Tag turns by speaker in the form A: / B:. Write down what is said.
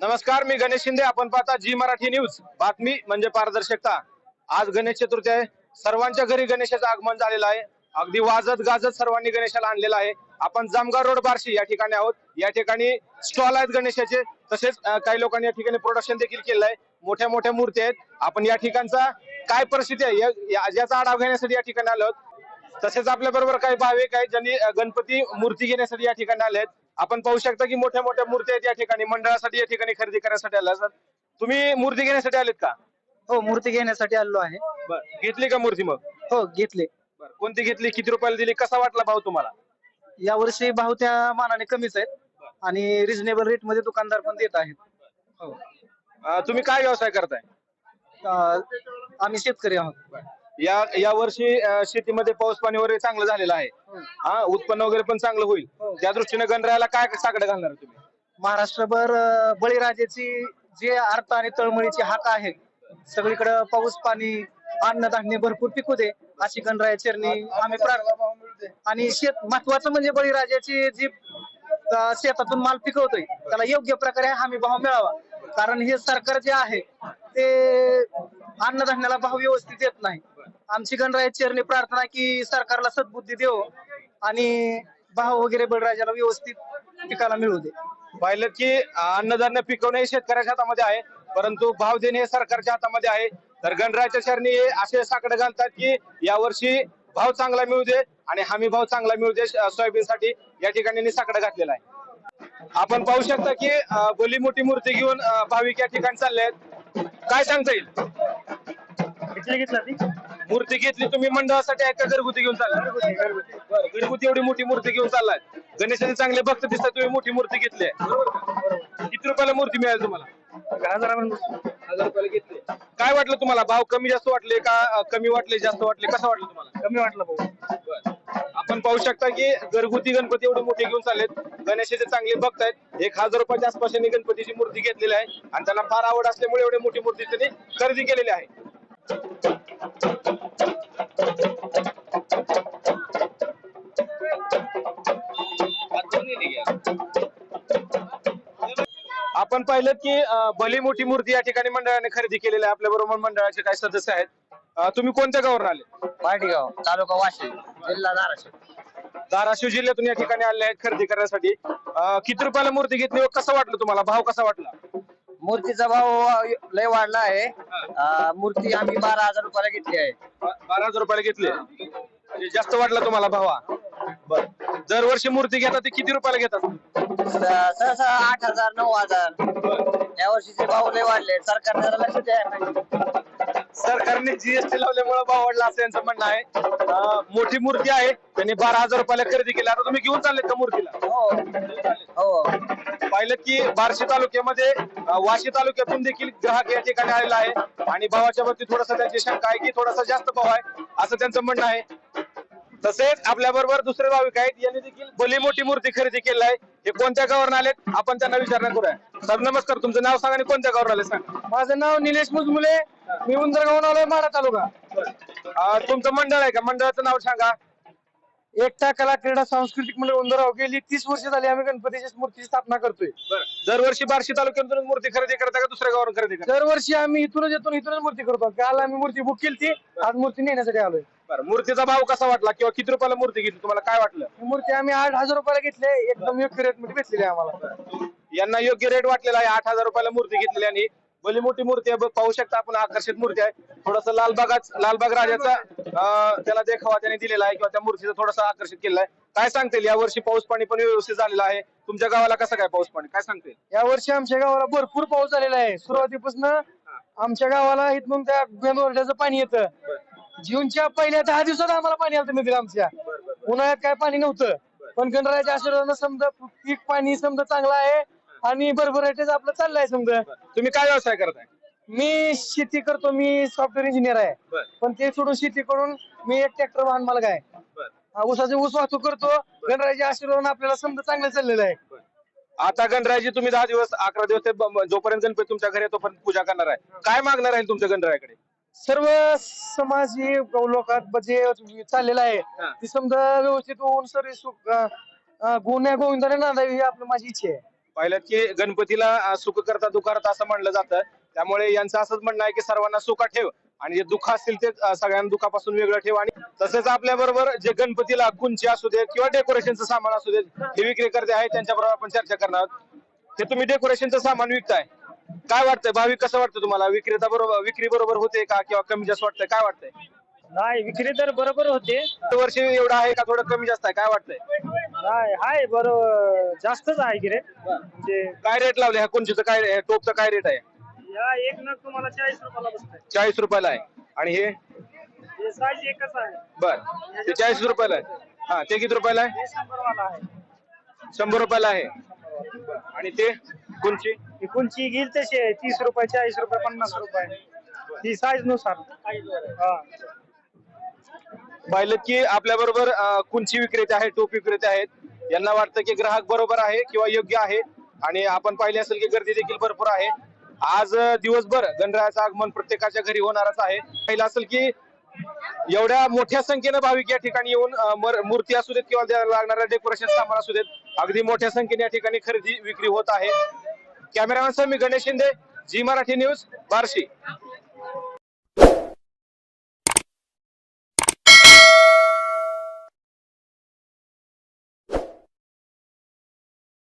A: नमस्कार मी गणेश शिंदे. आपण पाहता जी मराठी न्यूज. बातमी म्हणजे पारदर्शकता. आज गणेश चतुर्थी आहे. सर्वांच्या घरी गणेशाचं आगमन झालेलं आहे. अगदी वाजत गाजत सर्वांनी गणेशाला आणलेला आहे. आपण जामगाव रोड बार्शी या ठिकाणी आहोत. या ठिकाणी स्टॉल आहेत गणेशाचे. तसेच काही लोकांनी या ठिकाणी प्रोडक्शन देखील केलं आहे. मोठ्या मोठ्या मूर्ती आहेत. आपण या ठिकाणचा काय परिस्थिती आहे? याचा आढावा घेण्यासाठी या ठिकाणी आलो तसेच आपल्या बरोबर काही भाविक आहेत ज्यांनी गणपती मूर्ती घेण्यासाठी या ठिकाणी आले आहेत. आपण पाहू शकता की मोठ्या मोठ्या मूर्ती आहेत या ठिकाणी. मंडळासाठी या ठिकाणी खरेदी करण्यासाठी आला सर तुम्ही मूर्ती घेण्यासाठी आलेत का?
B: हो मूर्ती घेण्यासाठी आलो आहे.
A: बर. घेतली का मूर्ती मग?
B: हो घेतले.
A: बर. कोणती घेतली? किती रुपयाला दिली? कसा वाटला भाऊ तुम्हाला?
B: या वर्षी भाव त्या मानाने कमीच आहेत आणि रिझनेबल रेटमध्ये दुकानदार पण देत आहेत. हो.
A: तुम्ही काय व्यवसाय करताय?
B: अं, आम्ही शेतकरी आहोत.
A: या या वर्षी अं, शेतीमध्ये पाऊस पाणी वगैरे चांगलं झालेलं आहे. हा. उत्पन्न वगैरे पण चांगलं होईल.
B: हो.
A: त्या दृष्टीने गणरायाला काय साकडं घालणार तुम्ही?
B: महाराष्ट्रभर अं, बळीराजाची जे अर्थ आणि तळमळीची हाक आहे सगळीकडे पाऊस पाणी अन्नधान्य भरपूर पिकू दे अशी गणराया चरणी आम्ही प्रार्थना आणि शेत महत्वाचं म्हणजे बळीराजाची जी अं, शेतातून माल पिकवतोय त्याला योग्य प्रकारे हमी भाव मिळावा. कारण हे सरकार जे आहे ते अन्नधान्याला भाव व्यवस्थित देत नाही. आमची गणराय चरणी प्रार्थना की सरकारला सद्बुद्धी देव आणि भाव वगैरे बळराजाला व्यवस्थित पिकाला मिळू दे.
A: पाहिलं की अन्नधान्य पिकवणे हे शेतकऱ्याच्या हातामध्ये आहे परंतु भाव देणे हे सरकारच्या हातामध्ये आहे. तर गणरायाच्या शरणी हे असे साकडे घालतात की यावर्षी भाव चांगला मिळू दे आणि हमी भाव चांगला मिळू दे सोयाबीन साठी या ठिकाणी साकडं घातलेला आहे. आपण पाहू शकता की भली मोठी मूर्ती घेऊन भाविक या ठिकाणी चालले आहेत. काय सांगता येईल? मूर्ती घेतली तुम्ही मंडळासाठी आहे का घरगुती घेऊन चाललाय? बरं घरगुती एवढी मोठी मूर्ती घेऊन चाललाय. गणेशाचे चांगले भक्त दिसतात तुम्ही मोठी मूर्ती घेतली आहे? किती रुपयाला मूर्ती मिळेल तुम्हाला? हजार रुपयाला घेतली. काय वाटलं तुम्हाला? भाव कमी जास्त वाटले का कमी वाटले जास्त वाटले? कसं वाटलं तुम्हाला?
B: कमी वाटलं भाऊ.
A: बरं. आपण पाहू शकता की घरगुती गणपती एवढे मोठे घेऊन चाललेत. गणेशाचे चांगले भक्त आहेत. एक हजार रुपयाच्या आसपास यांनी गणपतीची मूर्ती घेतलेली आहे. आणि त्यांना फार आवड असल्यामुळे एवढी मोठी मूर्ती त्यांनी खरेदी केलेली आहे. आपण पाहिलं की भली मोठी मूर्ती या ठिकाणी मंडळाने खरेदी केलेली आहे. आपल्या बरोबर मंडळाचे काही सदस्य आहेत. तुम्ही कोणत्या गावावरून आले?
B: पाटीगाव तालुका वाशिम जिल्हा धाराशिव.
A: धाराशिव जिल्ह्यातून या ठिकाणी आले आहेत खरेदी करण्यासाठी. अं, किती रुपयाला मूर्ती घेतली व कसं वाटलं तुम्हाला? भाव कसा वाटला?
B: मूर्तीचा भाव लय वाढला आहे. अं, मूर्ती आम्ही बारा हजार रुपयाला घेतली आहे.
A: बा- बारा हजार रुपयाला घेतले म्हणजे जास्त वाटला तुम्हाला भावा? बर. दरवर्षी मूर्ती घेतात ते किती रुपयाला घेतात?
B: स- सहसा आठ हजार नऊ हजार. या वर्षीचे भाव लय वाढले सरकारने जरा लक्ष द्यायला पाहिजे
A: सरकारने जीएसटी लावल्यामुळे भाव वाढला असं यांचं म्हणणं आहे. अं, मोठी मूर्ती आहे. त्यांनी बारा हजार रुपयाला खरेदी केली. आता तुम्ही घेऊन चाललेत का मूर्तीला?
B: हो. हो.
A: पाहिलं की बार्शी तालुक्यामध्ये अं, वाशी तालुक्यातून देखील ग्राहक या ठिकाणी आलेला आहे. आणि भावाच्या बाबतीत थोडासा त्यांची शंका आहे की थोडासा जास्त भाव आहे असं त्यांचं म्हणणं आहे. तसेच आपल्या बरोबर दुसरे भाविक आहेत. यांनी देखील भली मोठी मूर्ती खरेदी केली आहे. हे कोणत्या गावावरून आलेत? आपण त्यांना विचारणा करूया. सर नमस्कार. तुमचं नाव सांगा आणि कोणत्या गावावरून आले सांगा.
B: माझं नाव निलेश मुजमुले. मी उंदरगावून आलोय माडा तालुका.
A: अं, तुमचं मंडळ आहे का? मंडळाचं नाव सांगा.
B: एकटा कला क्रीडा सांस्कृतिक मंडळ उंदरगाव. गेली तीस वर्ष झाली आम्ही गणपतीची मूर्तीची स्थापना करतोय.
A: दरवर्षी बार्शी तालुक्यातून मूर्ती खरेदी करता का? दुसऱ्या गावावरून खरेदी करता?
B: दरवर्षी आम्ही इथूनच येतो आणि इथूनच मूर्ती करतो. काल आम्ही मूर्ती बुक केली ती आज मूर्ती नेण्यासाठी आलोय.
A: बरं मूर्तीचा भाव कसा वाटला किंवा किती रुपयाला मूर्ती घेतली? तुम्हाला काय वाटलं?
B: ही मूर्ती आम्ही आठ हजार रुपयाला घेतली एकदम योग्य रेटमध्ये भेटलेली आहे आम्हाला.
A: यांना योग्य रेट वाटलेला आहे. आठ हजार रुपयाला मूर्ती घेतलेली आणि भली मोठी मूर्ती आहे. पाहू शकता आपण आकर्षित मूर्ती आहे. थोडस लालबागाच लालबाग राजाचा अं, त्याला देखावा त्याने दिलेला आहे किंवा त्या मूर्तीचा थोडासा आकर्षित केलेला आहे. काय सांगतील या वर्षी पाऊस पाणी पण व्यवस्थित झालेला आहे. तुमच्या गावाला कसं काय पाऊस पाणी? काय सांगतील
B: या वर्षी आमच्या गावाला भरपूर पाऊस झालेला आहे. सुरुवातीपासून आमच्या गावाला इथून त्या बेंदोरड्याचं पाणी येतं. जूनच्या पहिल्या दहा दिवसात आम्हाला पाणी आलं नदीला आमच्या. उन्हाळ्यात काय पाणी नव्हतं. पण गणरायाच्या आशीर्वादानं समजा पीक पाणी समजा चांगलं आहे आणि भरभराटीच आपलं चाललंय समजा.
A: तुम्ही काय व्यवसाय करताय?
B: मी शेती करतो मी सॉफ्टवेअर इंजिनियर आहे. पण ते सोडून शेती करून मी एक ट्रॅक्टर वाहन मालक आहे. हा, ऊसाचे ऊस वाहतूक करतो. गणरायाच्या आशीर्वादानं आपल्याला समजा चांगलं चाललेलं आहे.
A: आता गणरायाची तुम्ही दहा दिवस अकरा दिवस जोपर्यंत गणपती तुमच्या घरी तोपर्यंत पूजा करणार आहे. काय मागणार आहे तुमच्या गणरायाकडे?
B: सर्व समाजी लोकात जे चाललेलं आहे.
A: हा.
B: ती समजा व्यवस्थित होऊन अं,
C: गुन्ह्या गोविंदाने नांदावी ही आपली माझी इच्छा आहे.
A: पाहिलं की गणपतीला सुख करता दुखारता असं म्हणलं जातं. त्यामुळे यांचं असंच म्हणणं आहे की सर्वांना सुखा ठेव आणि जे दुःख असतील ते सगळ्यांना दुखापासून वेगळं ठेव आणि तसेच आपल्या बरोबर जे गणपतीला कुंची असू दे किंवा डेकोरेशनचं सामान असू दे हे विक्री करते आहे त्यांच्याबरोबर आपण चर्चा करणार आहोत. हे तुम्ही डेकोरेशनचं सामान विकताय. काय वाटतंय? भावी कसं वाटतं तुम्हाला? विक्रेता बरोबर विक्री बरोबर होते का किंवा कमी जास्त वाटतंय? काय वाटतंय?
C: नाही विक्री तर बरोबर होते.
A: वर्षी एवढं आहे का? थोडं कमी जास्त आहे. काय वाटतंय?
C: नाही हाय बरोबर. जास्तच आहे की रे. म्हणजे
A: काय रेट लावले? ह्या कुंचीचं काय हे टोपचं काय रेट आहे?
C: या एक नग तुम्हाला चाळीस रुपयाला बसतंय.
A: चाळीस रुपयाला आहे. आणि हे?
C: हे साईज एकच आहे.
A: बर. ते चाळीस रुपयाला आहे. हा ते किती रुपयाला आहे?
C: हे शंभरवाला आहे.
A: शंभर रुपयाला आहे. आणि ते? कुंची
C: ही कोणची घेईल तशी आहे तीस रुपये चाळीस रुपये पन्नास रुपये. ती साईजनुसार. हा.
A: पाहिलं की आपल्या बरोबर कुंची विक्रेते आहेत टोप विक्रेते आहेत. यांना वाटतं की ग्राहक बरोबर आहे किंवा योग्य आहे. आणि आपण पाहिले असेल की गर्दी देखील भरपूर आहे. आज दिवसभर गणरायाचं आगमन प्रत्येकाच्या घरी होणारच आहे. पाहिलं असेल की एवढ्या मोठ्या संख्येनं भाविक या ठिकाणी येऊन मूर्ती असू देत किंवा लागणाऱ्या डेकोरेशन सामान असू देत अगदी मोठ्या संख्येने या ठिकाणी खरेदी विक्री होत आहे. कॅमेरामॅन मी गणेश शिंदे जी मराठी न्यूज बार्शी.